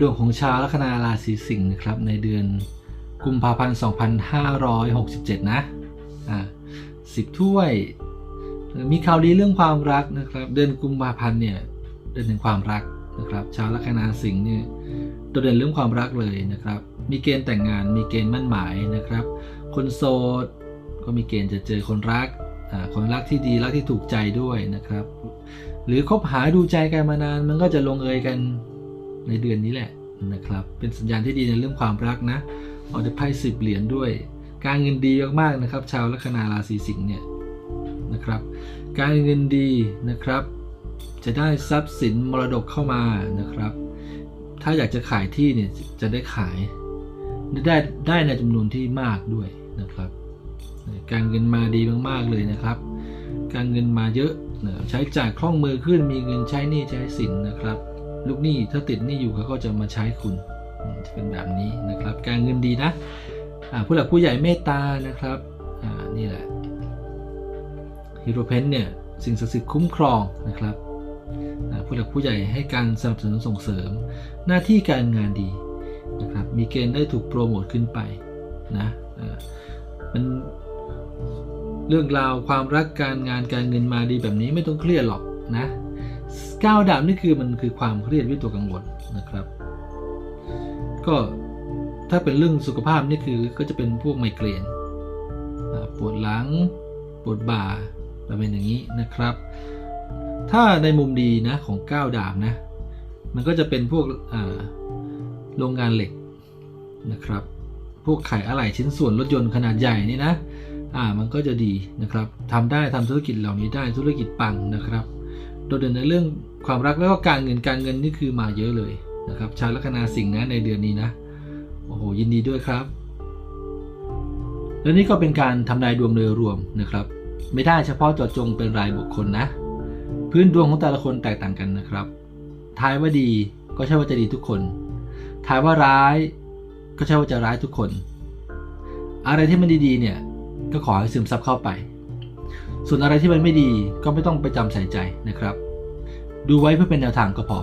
ดวงของชาวลัคนาราศีสิงห์นะครับในเดือนกุมภาพันธ์2567 นะอ่าสิบถ้วย มีข่าวดีเรื่องความรักนะครับ เดือนกุมภาพันธ์เนี่ยเดือนแห่งความรักนะครับ ชาวลัคนาสิงห์เนี่ยโดดเด่นเรื่องความรักเลยนะครับ มีเกณฑ์แต่งงาน มีเกณฑ์มั่นหมายนะครับ คนโสดก็มีเกณฑ์จะเจอคนรักอ่าคนรักที่ดีรักที่ถูกใจด้วยนะครับ หรือคบหาดูใจกันมานานมันก็จะลงเอยกัน ในเดือนนี้แหละนะครับ เป็นสัญญาณที่ดีในเรื่องความรักนะเอาได้ไพ่สิบเหรียญด้วย การเงินดีมากๆนะครับ ชาวลัคนาราศีสิงห์เนี่ยนะครับ การเงินดีนะครับ จะได้ทรัพย์สินมรดกเข้ามานะครับ ถ้าอยากจะขายที่เนี่ยจะได้ขายได้ได้ในจำนวนที่มากด้วยนะครับ การเงินมาดีมากๆเลยนะครับ การเงินมาเยอะนะใช้จ่ายคล่องมือขึ้นมีเงินใช้หนี้ใช้สินนะครับ ลูกหนี้ถ้าติดหนี้อยู่เขาก็จะมาใช้คุณจะเป็นแบบนี้นะครับ การเงินดีนะผู้หลักผู้ใหญ่เมตตานะครับนี่แหละฮีโร่เพนเนี่ยสิ่งศักดิ์สิทธิ์คุ้มครองนะครับผู้หลักผู้ใหญ่ให้การสนับสนุนส่งเสริม หน้าที่การงานดีนะครับมีเกณฑ์ได้ถูกโปรโมทขึ้นไปนะมันเรื่องราวความรักการงานการเงินมาดีแบบนี้ไม่ต้องเครียดหรอกนะ ก้าวดาบนี่คือมันคือความเครียดวิตกกังวลนะครับ ก็ถ้าเป็นเรื่องสุขภาพนี่คือก็จะเป็นพวกไมเกรนปวดหลัง ปวดบ่าแบบเป็นอย่างนี้นะครับ ถ้าในมุมดีนะของก้าวดาบนะ มันก็จะเป็นพวกโรงงานเหล็กนะครับ พวกขายอะไหล่ชิ้นส่วนรถยนต์ขนาดใหญ่นี่นะ อ่ามันก็จะดีนะครับทำได้ทำธุรกิจเหล่านี้ได้ธุรกิจปังนะครับ โดดเด่นในเรื่องความรักแล้วก็การเงินการเงินนี่คือมาเยอะเลยนะครับ ชาวลัคนาสิงห์นะในเดือนนี้นะ โอ้โห ยินดีด้วยครับ และนี่ก็เป็นการทำนายดวงโดยรวมนะครับ ไม่ได้เฉพาะเจาะจงเป็นรายบุคคลนะ พื้นดวงของแต่ละคนแตกต่างกันนะครับทายว่าดีก็ใช่ว่าจะดีทุกคนทายว่าร้ายก็ใช่ว่าจะร้ายทุกคน อะไรที่มันดีๆเนี่ยก็ขอให้ซึมซับเข้าไป ส่วนอะไรที่มันไม่ดีก็ไม่ต้องไปจำใส่ใจนะครับ ดูไว้เพื่อเป็นแนวทางก็พอ